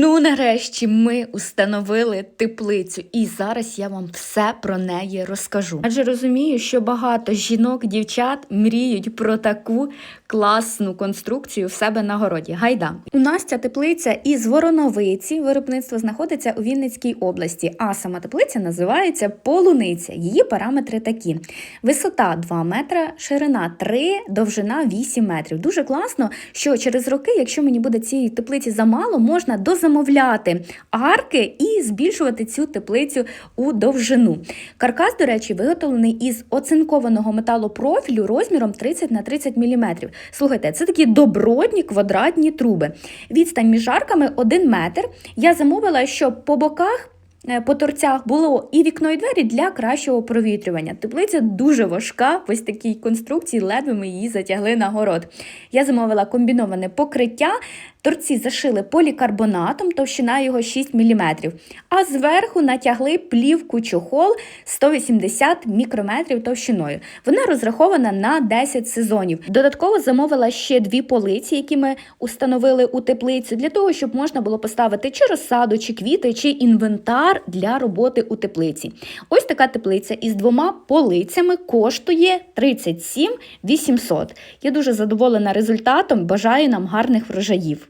Ну, нарешті ми установили теплицю, і зараз я вам все про неї розкажу. Адже розумію, що багато жінок, дівчат мріють про таку класну конструкцію в себе на городі. Гайда. У нас ця теплиця із Вороновиці. Виробництво знаходиться у Вінницькій області, а сама теплиця називається Полуниця. Її параметри такі: висота 2 метра, ширина 3, довжина 8 метрів. Дуже класно, що через роки, якщо мені буде цієї теплиці замало, можна дозамовляти арки і збільшувати цю теплицю у довжину. Каркас, до речі, виготовлений із оцинкованого металопрофілю розміром 30 на 30 мм. Слухайте, це такі добротні квадратні труби. Відстань між арками 1 метр. Я замовила, щоб по боках. е, По торцях було і вікно, і двері для кращого провітрювання. Теплиця дуже важка, ось такій конструкції, ледве ми її затягли на город. Я замовила комбіноване покриття. Торці зашили полікарбонатом, товщина його 6 мм, а зверху натягли плівку чохол 180 мікрометрів товщиною. Вона розрахована на 10 сезонів. Додатково замовила ще дві полиці, які ми установили у теплицю, для того, щоб можна було поставити чи розсаду, чи квіти, чи інвентар для роботи у теплиці. Ось така теплиця із двома полицями коштує 37 800. Я дуже задоволена результатом. Бажаю нам гарних врожаїв.